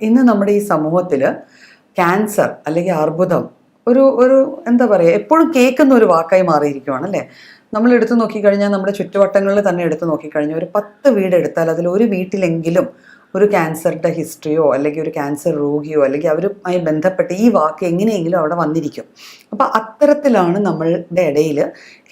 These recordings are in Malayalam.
ഇന്ന് നമ്മുടെ ഈ സമൂഹത്തിൽ ക്യാൻസർ അല്ലെങ്കിൽ അർബുദം ഒരു ഒരു എന്താ പറയുക എപ്പോഴും കേൾക്കുന്ന ഒരു വാക്കായി മാറിയിരിക്കുവാണ് അല്ലേ? നമ്മൾ എടുത്തു നോക്കിക്കഴിഞ്ഞാൽ നമ്മുടെ ചുറ്റുവട്ടങ്ങളിൽ തന്നെ എടുത്തു നോക്കിക്കഴിഞ്ഞാൽ ഒരു പത്ത് വീട് എടുത്താൽ അതിൽ ഒരു വീട്ടിലെങ്കിലും ഒരു ക്യാൻസറിന്റെ ഹിസ്റ്ററിയോ അല്ലെങ്കിൽ ഒരു ക്യാൻസർ രോഗിയോ അല്ലെങ്കിൽ അവരുമായി ബന്ധപ്പെട്ട് ഈ വാക്ക് എങ്ങനെയെങ്കിലും അവിടെ വന്നിരിക്കും. അപ്പോൾ അത്തരത്തിലാണ് നമ്മളുടെ ഇടയിൽ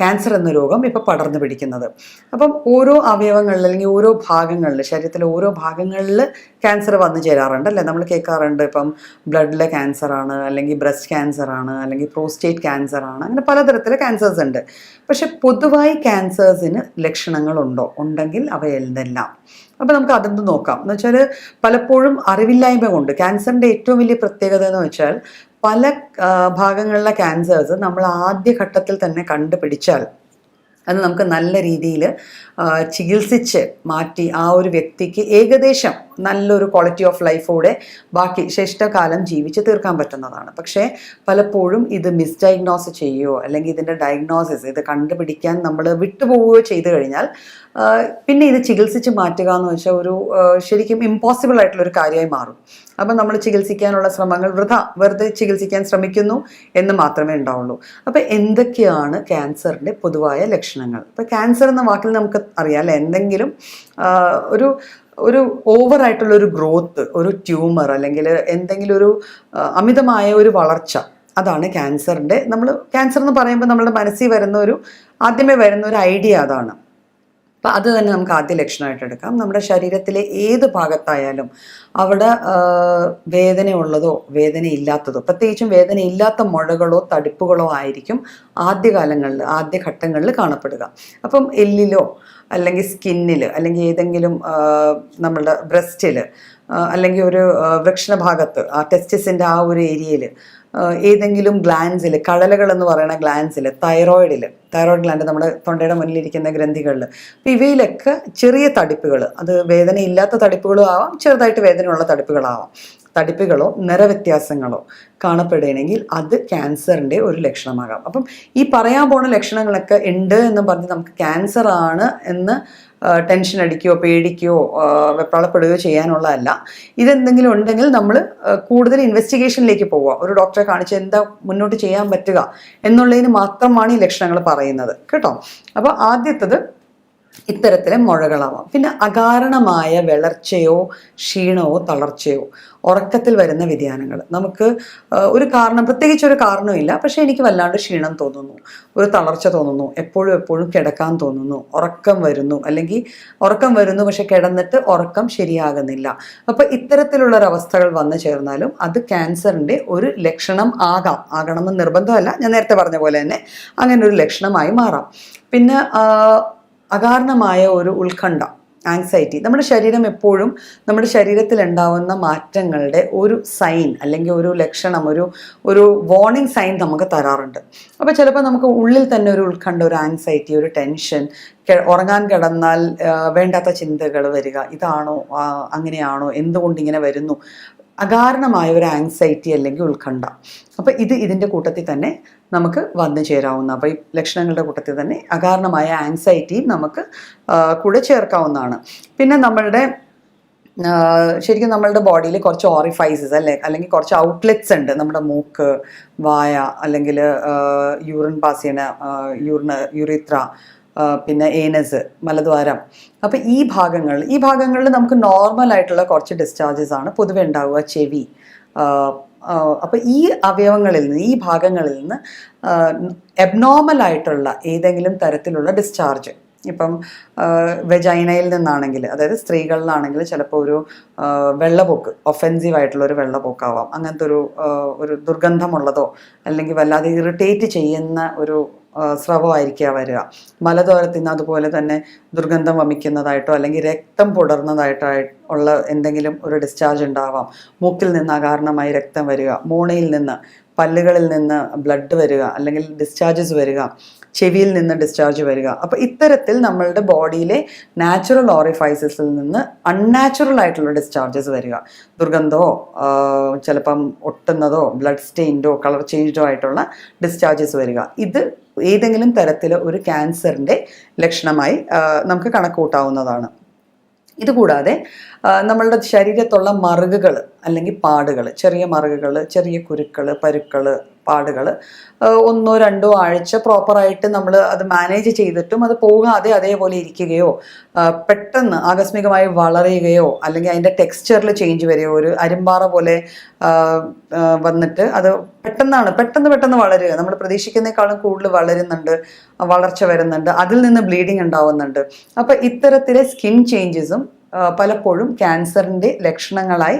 ക്യാൻസർ എന്ന രോഗം ഇപ്പോൾ പടർന്നു പിടിക്കുന്നത്. അപ്പം ഓരോ അവയവങ്ങളിൽ അല്ലെങ്കിൽ ഓരോ ഭാഗങ്ങളിൽ ശരീരത്തിലെ ഓരോ ഭാഗങ്ങളിൽ ക്യാൻസർ വന്നു ചേരാറുണ്ട് അല്ലേ? നമ്മൾ കേൾക്കാറുണ്ട് ഇപ്പം ബ്ലഡിലെ ക്യാൻസറാണ് അല്ലെങ്കിൽ ബ്രസ്റ്റ് ക്യാൻസറാണ് അല്ലെങ്കിൽ പ്രോസ്റ്റേറ്റ് ക്യാൻസറാണ് അങ്ങനെ പലതരത്തിലെ ക്യാൻസേഴ്സ് ഉണ്ട്. പക്ഷെ പൊതുവായി ക്യാൻസേഴ്സിന് ലക്ഷണങ്ങളുണ്ടോ? ഉണ്ടെങ്കിൽ അവയെല്ലാം അപ്പോൾ നമുക്ക് അതൊന്ന് നോക്കാം. എന്ന് വെച്ചാൽ പലപ്പോഴും അറിവില്ലായ്മ കൊണ്ട് ക്യാൻസറിന്റെ ഏറ്റവും വലിയ പ്രത്യേകത എന്ന് വെച്ചാൽ പല ഭാഗങ്ങളിലെ ക്യാൻസേഴ്സ് നമ്മൾ ആദ്യ ഘട്ടത്തിൽ തന്നെ കണ്ടുപിടിച്ചാൽ അത് നമുക്ക് നല്ല രീതിയിൽ ചികിത്സിച്ച് മാറ്റി ആ ഒരു വ്യക്തിക്ക് ഏകദേശം നല്ലൊരു ക്വാളിറ്റി ഓഫ് ലൈഫോടെ ബാക്കി ശിഷ്ടകാലം ജീവിച്ച് തീർക്കാൻ പറ്റുന്നതാണ്. പക്ഷേ പലപ്പോഴും ഇത് മിസ്ഡയഗ്നോസ് ചെയ്യുകയോ അല്ലെങ്കിൽ ഇതിന്റെ ഡയഗ്നോസിസ് ഇത് കണ്ടുപിടിക്കാൻ നമ്മൾ വിട്ടുപോവുകയോ ചെയ്തു കഴിഞ്ഞാൽ പിന്നെ ഇത് ചികിത്സിച്ച് മാറ്റുക എന്ന് വെച്ചാൽ ഒരു ശരിക്കും ഇമ്പോസിബിൾ ആയിട്ടുള്ള ഒരു കാര്യമായി മാറും. അപ്പം നമ്മൾ ചികിത്സിക്കാനുള്ള ശ്രമങ്ങൾ വൃഥ വെറുതെ ചികിത്സിക്കാൻ ശ്രമിക്കുന്നു എന്ന് മാത്രമേ ഉണ്ടാവുള്ളൂ. അപ്പം എന്തൊക്കെയാണ് ക്യാൻസറിന്റെ പൊതുവായ ലക്ഷണങ്ങൾ? ഇപ്പം ക്യാൻസർ എന്ന വാക്കിൽ നമുക്ക് അറിയാം എന്തെങ്കിലും ആ, ഒരു ഓവർ ഓവറായിട്ടുള്ള ഒരു ഗ്രോത്ത് ഒരു ട്യൂമർ അല്ലെങ്കിൽ എന്തെങ്കിലും ഒരു അമിതമായ ഒരു വളർച്ച അതാണ് ക്യാൻസറിന്റെ നമ്മൾ ക്യാൻസർ എന്ന് പറയുമ്പോൾ നമ്മുടെ മനസ്സിൽ വരുന്ന ഒരു ആദ്യമേ വരുന്ന ഒരു ഐഡിയ അതാണ്. അപ്പം അത് തന്നെ നമുക്ക് ആദ്യ ലക്ഷണമായിട്ട് എടുക്കാം. നമ്മുടെ ശരീരത്തിലെ ഏത് ഭാഗത്തായാലും അവിടെ വേദനയുള്ളതോ വേദനയില്ലാത്തതോ പ്രത്യേകിച്ചും വേദനയില്ലാത്ത മുഴകളോ തടിപ്പുകളോ ആയിരിക്കും ആദ്യകാലങ്ങളിൽ ആദ്യ ഘട്ടങ്ങളിൽ കാണപ്പെടുക. അപ്പം എല്ലിലോ അല്ലെങ്കിൽ സ്കിന്നിൽ അല്ലെങ്കിൽ ഏതെങ്കിലും നമ്മളുടെ ബ്രസ്റ്റിൽ അല്ലെങ്കിൽ ഒരു വൃക്ഷണ വൃക്ഷണഭാഗത്ത് ആ ടെസ്റ്റിസിന്റെ ആ ഒരു ഏരിയയിൽ ഏതെങ്കിലും ഗ്ലാൻസിൽ കടലകൾ എന്ന് പറയുന്ന ഗ്ലാൻസിൽ തൈറോയിഡിൽ തൈറോയിഡ് ഗ്ലാൻഡ് നമ്മുടെ തൊണ്ടയുടെ മുന്നിലിരിക്കുന്ന ഗ്രന്ഥികളിൽ അപ്പോൾ ഇവയിലൊക്കെ ചെറിയ തടിപ്പുകൾ അത് വേദനയില്ലാത്ത തടിപ്പുകളും ആവാം ചെറുതായിട്ട് വേദനയുള്ള തടിപ്പുകളാവാം. തടിപ്പുകളോ നിറവ്യത്യാസങ്ങളോ കാണപ്പെടുകയാണെങ്കിൽ അത് ക്യാൻസറിന്റെ ഒരു ലക്ഷണമാകാം. അപ്പം ഈ പറയാൻ പോണ ലക്ഷണങ്ങളൊക്കെ ഉണ്ട് എന്ന് പറഞ്ഞ് നമുക്ക് ക്യാൻസർ ആണ് എന്ന് ടെൻഷൻ അടിക്കുകയോ പേടിക്കുകയോ വെപ്രാളപ്പെടുകയോ ചെയ്യാനുള്ളതല്ല. ഇതെന്തെങ്കിലും ഉണ്ടെങ്കിൽ നമ്മൾ കൂടുതൽ ഇൻവെസ്റ്റിഗേഷനിലേക്ക് പോവുക. ഒരു ഡോക്ടറെ കാണിച്ച് എന്താ മുന്നോട്ട് ചെയ്യാൻ പറ്റുക എന്നുള്ളതിന് മാത്രമാണ് ഈ ലക്ഷണങ്ങൾ പറയുന്നത്. കേട്ടോ? അപ്പോൾ ആദ്യത്തത് ഇത്തരത്തിലെ മുഴകളാവാം. പിന്നെ അകാരണമായ വിളർച്ചയോ ക്ഷീണമോ തളർച്ചയോ ഉറക്കത്തിൽ വരുന്ന വ്യതിയാനങ്ങൾ. നമുക്ക് ഒരു കാരണം പ്രത്യേകിച്ച് ഒരു കാരണമില്ല പക്ഷേ എനിക്ക് വല്ലാണ്ട് ക്ഷീണം തോന്നുന്നു. ഒരു തളർച്ച തോന്നുന്നു. എപ്പോഴും എപ്പോഴും കിടക്കാൻ തോന്നുന്നു. ഉറക്കം വരുന്നു. അല്ലെങ്കിൽ ഉറക്കം വരുന്നു പക്ഷെ കിടന്നിട്ട് ഉറക്കം ശരിയാകുന്നില്ല. അപ്പോൾ ഇത്തരത്തിലുള്ളൊരവസ്ഥകൾ വന്നു ചേർന്നാലും അത് ക്യാൻസറിന്റെ ഒരു ലക്ഷണം ആകാം. ആകണമെന്ന് നിർബന്ധമല്ല. ഞാൻ നേരത്തെ പറഞ്ഞ പോലെ തന്നെ അങ്ങനെ ഒരു ലക്ഷണമായി മാറാം. പിന്നെ അകാരണമായ ഒരു ഉത്കണ്ഠ ആങ്സൈറ്റി നമ്മുടെ ശരീരം എപ്പോഴും നമ്മുടെ ശരീരത്തിൽ ഉണ്ടാവുന്ന മാറ്റങ്ങളുടെ ഒരു സൈൻ അല്ലെങ്കിൽ ഒരു ലക്ഷണം ഒരു ഒരു വാർണിംഗ് സൈൻ നമുക്ക് തരാറുണ്ട്. അപ്പോൾ ചിലപ്പോൾ നമുക്ക് ഉള്ളിൽ തന്നെ ഒരു ഉത്കണ്ഠ ഒരു ആങ്സൈറ്റി ഒരു ടെൻഷൻ ഉറങ്ങാൻ കിടന്നാൽ വേണ്ടാത്ത ചിന്തകൾ വരിക ഇതാണോ അങ്ങനെയാണോ എന്തുകൊണ്ട് ഇങ്ങനെ വരുന്നു? അകാരണമായ ഒരു ആങ്സൈറ്റി അല്ലെങ്കിൽ ഉത്കണ്ഠ. അപ്പോൾ ഇത് ഇതിന്റെ കൂട്ടത്തിൽ തന്നെ നമുക്ക് വന്നു ചേരാവുന്ന അപ്പോൾ ഈ ലക്ഷണങ്ങളുടെ കൂട്ടത്തിൽ തന്നെ അകാരണമായ ആങ്സൈറ്റിയും നമുക്ക് കൂടെ ചേർക്കാവുന്നതാണ്. പിന്നെ നമ്മളുടെ ശരിക്കും നമ്മളുടെ ബോഡിയിൽ കുറച്ച് ഓറിഫൈസസ് അല്ലേ? അല്ലെങ്കിൽ കുറച്ച് ഔട്ട്ലെറ്റ്സ് ഉണ്ട്. നമ്മുടെ മൂക്ക് വായ അല്ലെങ്കിൽ യൂറിൻ പാസ് യൂറിന് യുറിത്ര പിന്നെ ഏനസ് മലദ്വാരം. അപ്പോൾ ഈ ഭാഗങ്ങൾ ഈ ഭാഗങ്ങളിൽ നമുക്ക് നോർമൽ ആയിട്ടുള്ള കുറച്ച് ഡിസ്ചാർജസ് ആണ് പൊതുവെ ഉണ്ടാവുക ചെവി. അപ്പോൾ ഈ അവയവങ്ങളിൽ നിന്ന് ഈ ഭാഗങ്ങളിൽ നിന്ന് എബ്നോർമൽ ആയിട്ടുള്ള ഏതെങ്കിലും തരത്തിലുള്ള ഡിസ്ചാർജ് ഇപ്പം വെജൈനയിൽ നിന്നാണെങ്കിൽ അതായത് സ്ത്രീകളിലാണെങ്കിൽ ചിലപ്പോൾ ഒരു വെള്ളപോക്ക് ഒഫെൻസീവ് ആയിട്ടുള്ള ഒരു വെള്ളപ്പൊക്കാവാം അങ്ങനത്തെ ഒരു ഒരു ദുർഗന്ധമുള്ളതോ അല്ലെങ്കിൽ വല്ലാതെ ഇറിറ്റേറ്റ് ചെയ്യുന്ന ഒരു സ്രവമായിരിക്കുക വരിക. മലദ്വാരത്തിൽ നിന്ന് അതുപോലെ തന്നെ ദുർഗന്ധം വമിക്കുന്നതായിട്ടോ അല്ലെങ്കിൽ രക്തം പുടർന്നതായിട്ടോ ഉള്ള എന്തെങ്കിലും ഒരു ഡിസ്ചാർജ് ഉണ്ടാവാം. മൂക്കിൽ നിന്ന് അകാരണമായി രക്തം വരിക. മൂണയിൽ നിന്ന് പല്ലുകളിൽ നിന്ന് ബ്ലഡ് വരിക അല്ലെങ്കിൽ ഡിസ്ചാർജസ് വരിക ചെവിയിൽ നിന്ന് ഡിസ്ചാർജ് വരിക. അപ്പോൾ ഇത്തരത്തിൽ നമ്മളുടെ ബോഡിയിലെ നാച്ചുറൽ ഓറിഫൈസസിൽ നിന്ന് അൺനാച്ചുറൽ ആയിട്ടുള്ള ഡിസ്ചാർജസ് വരിക. ദുർഗന്ധമോ ചിലപ്പം ഒട്ടുന്നതോ ബ്ലഡ് സ്റ്റെയിൻഡോ കളർ ചേഞ്ചോ ആയിട്ടുള്ള ഡിസ്ചാർജസ് വരിക. ഇത് ഏതെങ്കിലും തരത്തിൽ ഒരു ക്യാൻസറിന്റെ ലക്ഷണമായി നമുക്ക് കണക്ക് കൂട്ടാവുന്നതാണ് ഇതുകൂടാതെ നമ്മളുടെ ശരീരത്തുള്ള മറുകുകൾ അല്ലെങ്കിൽ പാടുകൾ ചെറിയ മറുകുകൾ ചെറിയ കുരുക്കൾ പരുക്കൾ പാടുകൾ. ഒന്നോ രണ്ടോ ആഴ്ച പ്രോപ്പറായിട്ട് നമ്മൾ അത് മാനേജ് ചെയ്തിട്ടും അത് പോകാതെ അതേപോലെ ഇരിക്കുകയോ പെട്ടെന്ന് ആകസ്മികമായി വളരുകയോ അല്ലെങ്കിൽ അതിന്റെ ടെക്സ്ചറിൽ ചേഞ്ച് വരികയോ ഒരു അരിമ്പാറ പോലെ വന്നിട്ട് അത് പെട്ടെന്നാണ് പെട്ടെന്ന് പെട്ടെന്ന് വളരുക. നമ്മൾ പ്രതീക്ഷിക്കുന്നേക്കാളും കൂടുതൽ വളരുന്നുണ്ട് വളർച്ച വരുന്നുണ്ട് അതിൽ നിന്ന് ബ്ലീഡിങ് ഉണ്ടാവുന്നുണ്ട്. അപ്പോൾ ഇത്തരത്തിലെ സ്കിൻ ചേഞ്ചസും പലപ്പോഴും ക്യാൻസറിന്റെ ലക്ഷണങ്ങളായി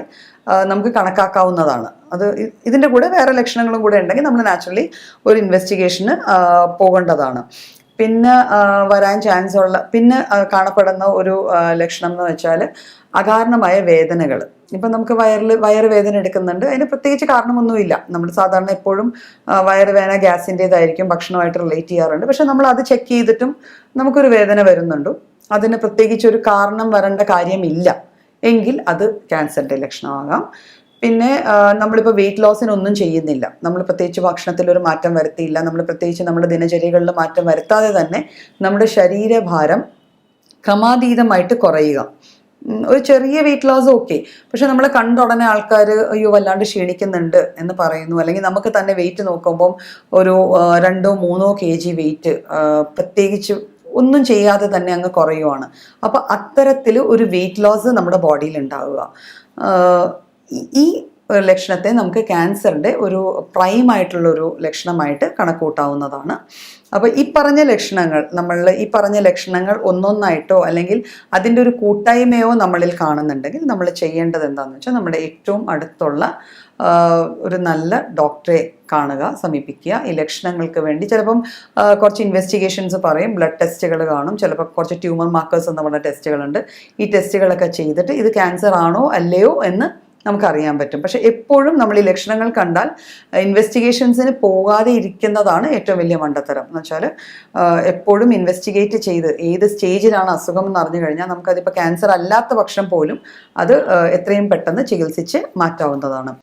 നമുക്ക് കണക്കാക്കാവുന്നതാണ്. അത് ഇതിന്റെ കൂടെ വേറെ ലക്ഷണങ്ങളും കൂടെ ഉണ്ടെങ്കിൽ നമ്മൾ നാച്ചുറലി ഒരു ഇൻവെസ്റ്റിഗേഷന് പോകേണ്ടതാണ്. പിന്നെ വരാൻ ചാൻസ് ഉള്ള പിന്നെ കാണപ്പെടുന്ന ഒരു ലക്ഷണം എന്ന് വെച്ചാൽ അകാരണമായ വേദനകൾ ഇപ്പം നമുക്ക് വയറിൽ വയറ് വേദന എടുക്കുന്നുണ്ട്. അതിന് പ്രത്യേകിച്ച് കാരണമൊന്നുമില്ല. നമ്മൾ സാധാരണ എപ്പോഴും ആ, വയറ് വേദന ഗ്യാസിന്റേതായിരിക്കും ഭക്ഷണമായിട്ട് റിലേറ്റ് ചെയ്യാറുണ്ട്. പക്ഷെ നമ്മൾ അത് ചെക്ക് ചെയ്തിട്ടും നമുക്കൊരു വേദന വരുന്നുണ്ട്. അതിന് പ്രത്യേകിച്ച് ഒരു കാരണം വരേണ്ട കാര്യമില്ല. എങ്കിൽ അത് ക്യാൻസറിന്റെ ലക്ഷണമാകാം. പിന്നെ നമ്മളിപ്പോൾ വെയിറ്റ് ലോസിനൊന്നും ചെയ്യുന്നില്ല. നമ്മൾ പ്രത്യേകിച്ച് ഭക്ഷണത്തിൽ ഒരു മാറ്റം വരുത്തിയില്ല. നമ്മൾ പ്രത്യേകിച്ച് നമ്മുടെ ദിനചര്യകളിൽ മാറ്റം വരുത്താതെ തന്നെ നമ്മുടെ ശരീരഭാരം ക്രമാതീതമായിട്ട് കുറയുക. ഒരു ചെറിയ വെയിറ്റ് ലോസ് ഓക്കെ പക്ഷെ നമ്മൾ കണ്ടുടനെ ആൾക്കാർ അയ്യോ വല്ലാണ്ട് ക്ഷീണിക്കുന്നുണ്ട് എന്ന് പറയുന്നു. അല്ലെങ്കിൽ നമുക്ക് തന്നെ വെയിറ്റ് നോക്കുമ്പം ഒരു രണ്ടോ മൂന്നോ കെ ജി വെയിറ്റ് പ്രത്യേകിച്ച് ഒന്നും ചെയ്യാതെ തന്നെ അങ്ങ് കുറയുവാണ്. അപ്പോൾ അത്തരത്തിൽ ഒരു വെയിറ്റ് ലോസ് നമ്മുടെ ബോഡിയിൽ ഉണ്ടാവുക. ഈ- ലക്ഷണത്തെ നമുക്ക് ക്യാൻസറിന്റെ ഒരു പ്രൈം ആയിട്ടുള്ള ഒരു ലക്ഷണമായിട്ട് കണക്കൂട്ടാവുന്നതാണ് അപ്പോൾ ഈ പറഞ്ഞ ലക്ഷണങ്ങൾ നമ്മൾ ഈ പറഞ്ഞ ലക്ഷണങ്ങൾ ഒന്നൊന്നായിട്ടോ അല്ലെങ്കിൽ അതിന്റെ ഒരു കൂട്ടായ്മയോ നമ്മളിൽ കാണുന്നുണ്ടെങ്കിൽ നമ്മൾ ചെയ്യേണ്ടത് എന്താണെന്ന് വെച്ചാൽ നമ്മുടെ ഏറ്റവും അടുത്തുള്ള ഒരു നല്ല ഡോക്ടറെ കാണുക സമീപിക്കുക. ഇലക്ഷനങ്ങൾക്ക് വേണ്ടി ചിലപ്പം കുറച്ച് ഇൻവെസ്റ്റിഗേഷൻസ് പറയും ബ്ലഡ് ടെസ്റ്റുകൾ കാണും. ചിലപ്പോൾ കുറച്ച് ട്യൂമർ മാർക്കേഴ്സ് എന്ന് പറഞ്ഞ ടെസ്റ്റുകളുണ്ട് ഈ ടെസ്റ്റുകളൊക്കെ ചെയ്തിട്ട് ഇത് ക്യാൻസർ ആണോ അല്ലയോ എന്ന് നമുക്കറിയാൻ പറ്റും. പക്ഷെ എപ്പോഴും നമ്മൾ ഈ ലക്ഷണങ്ങൾ കണ്ടാൽ ഇൻവെസ്റ്റിഗേഷൻസിന് പോകാതെ ഇരിക്കുന്നതാണ് ഏറ്റവും വലിയ മണ്ടത്തരം. എന്ന് വെച്ചാൽ എപ്പോഴും ഇൻവെസ്റ്റിഗേറ്റ് ചെയ്ത് ഏത് സ്റ്റേജിലാണ് അസുഖം എന്ന് അറിഞ്ഞു കഴിഞ്ഞാൽ നമുക്കതിപ്പോൾ ക്യാൻസർ അല്ലാത്ത പക്ഷം പോലും അത് എത്രയും പെട്ടെന്ന് ചികിത്സിച്ച് മാറ്റാവുന്നതാണ്.